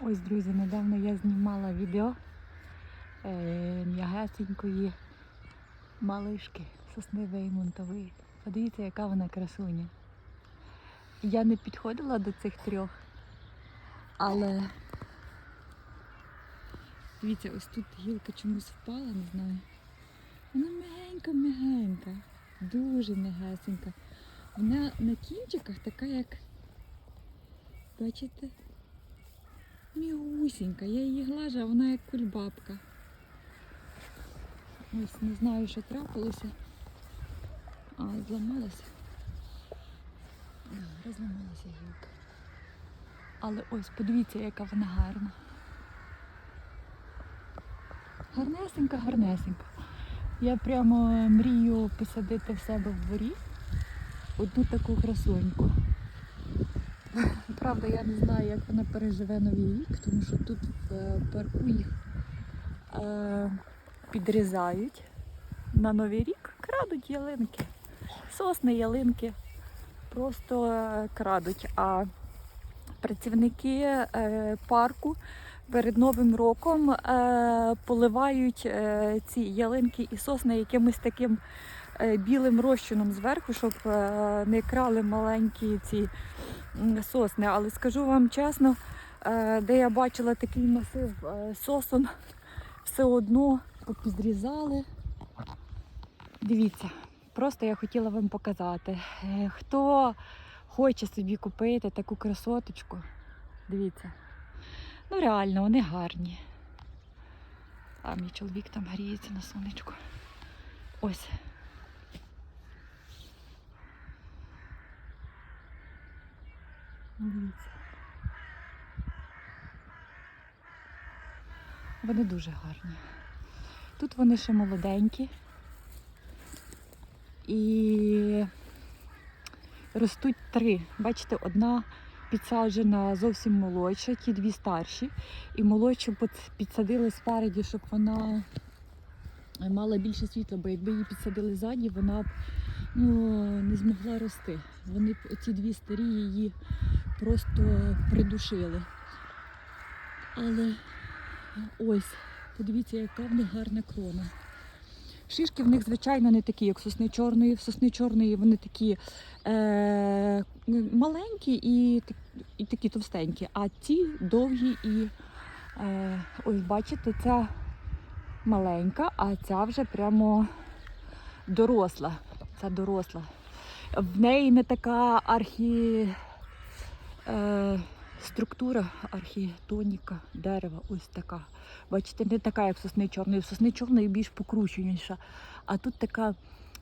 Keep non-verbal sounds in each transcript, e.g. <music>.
Ось, друзі, недавно я знімала відео е, м'ягесенької малишки соснивої мунтової. Подивіться, яка вона красуня. Я не підходила до цих трьох, але дивіться, ось тут гілка чомусь впала, не знаю. Вона мягенька-мягенька, дуже мягесенька. Вона на кінчиках така, як, бачите, мігусінька. Я її глажу, а вона як кульбабка. Ось не знаю, що трапилося. А, зламалася. Розламалася гілка. Але ось подивіться, яка вона гарна. Гарнесенька, гарнесенька. Я прямо мрію посадити в себе в дворі одну таку красуньку. Правда, я не знаю, як вона переживе новий рік, тому що тут в е, парку їх е, підрізають на новий рік, крадуть ялинки. Сосни, ялинки просто е, крадуть. А працівники е, парку перед Новим роком е, поливають е, ці ялинки і сосни якимось таким білим розчином зверху, щоб е, не крали маленькі ці сосни. Але скажу вам чесно, е, де я бачила такий масив е, сосон, все одно попідрізали. Дивіться, просто я хотіла вам показати. Е, Хто хоче собі купити таку красоточку, дивіться. Ну реально, вони гарні. А мій чоловік там гріється на сонечку. Ось. Дивіться. Вони дуже гарні. Тут вони ще молоденькі. І ростуть три. Бачите, одна підсаджена зовсім молодша, ті дві старші. І молодшу підсадили спереді, щоб вона мала більше світла, бо якби її підсадили ззаді, вона б ну, не змогла рости. Вони ці дві старі її просто придушили. Але ось, подивіться, яка в них гарна крона. Шишки в них, звичайно, не такі, як сосни чорної. В сосни чорної вони такі е- маленькі і, і такі товстенькі, а ці довгі і е- ось бачите, ця маленька, а ця вже прямо доросла. Ця доросла. В неї не така архі. Е- Структура архітоніка дерева ось така. Бачите, не така, як сосни чорної. В сосни чорної більш покрученіша, а тут така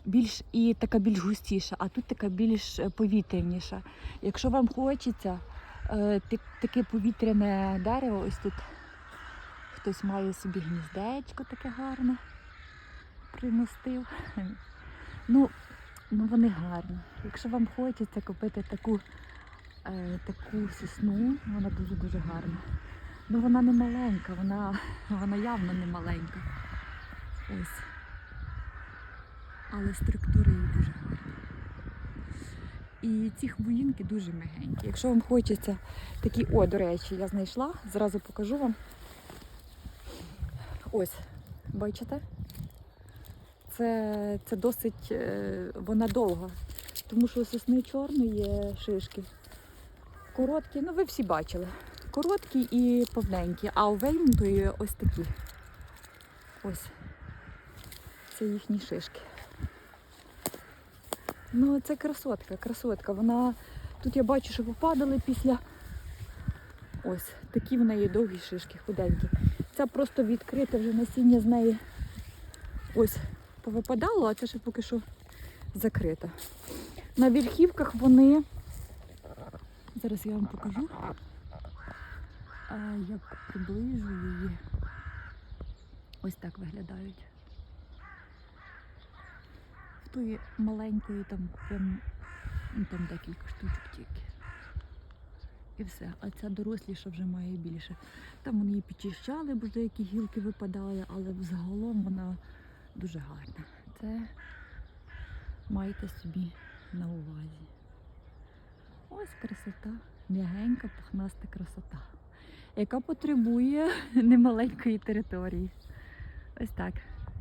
більш і така більш густіша, а тут така більш е, повітряніша. Якщо вам хочеться е, таке повітряне дерево, ось тут хтось має собі гніздечко таке гарне, примостив. Ну, ну вони гарні. Якщо вам хочеться купити таку таку сосну, вона дуже-дуже гарна. Ну вона не маленька, вона, вона явно не маленька. Ось. Але структура її дуже гарна. І ці хвоїнки дуже мягенькі. Якщо вам хочеться такі, о, до речі, я знайшла, зразу покажу вам. Ось, бачите? Це, це досить, е, вона довга, тому що у сосни чорної шишки короткі, ну ви всі бачили. Короткі і повненькі, а у веймутої ось такі. Ось. Це їхні шишки. Ну, це красотка, красотка. Вона. Тут я бачу, що попадали після. Ось, такі в неї довгі шишки, худенькі. Це просто відкрите вже насіння з неї. Ось, повипадало, а це ще поки що закрито. На верхівках вони. Зараз я вам покажу. Як приближу її. Ось так виглядають. В тої маленької там прям ну, там декілька штучок тільки. І все. А ця доросліша вже має більше. Там вони її підчищали, бо деякі гілки випадали, але взагалом вона дуже гарна. Це майте собі на увазі. Ось красота, м'ягенька, пухнаста красота. яка потребує <laughs> немаленької території. Ось так.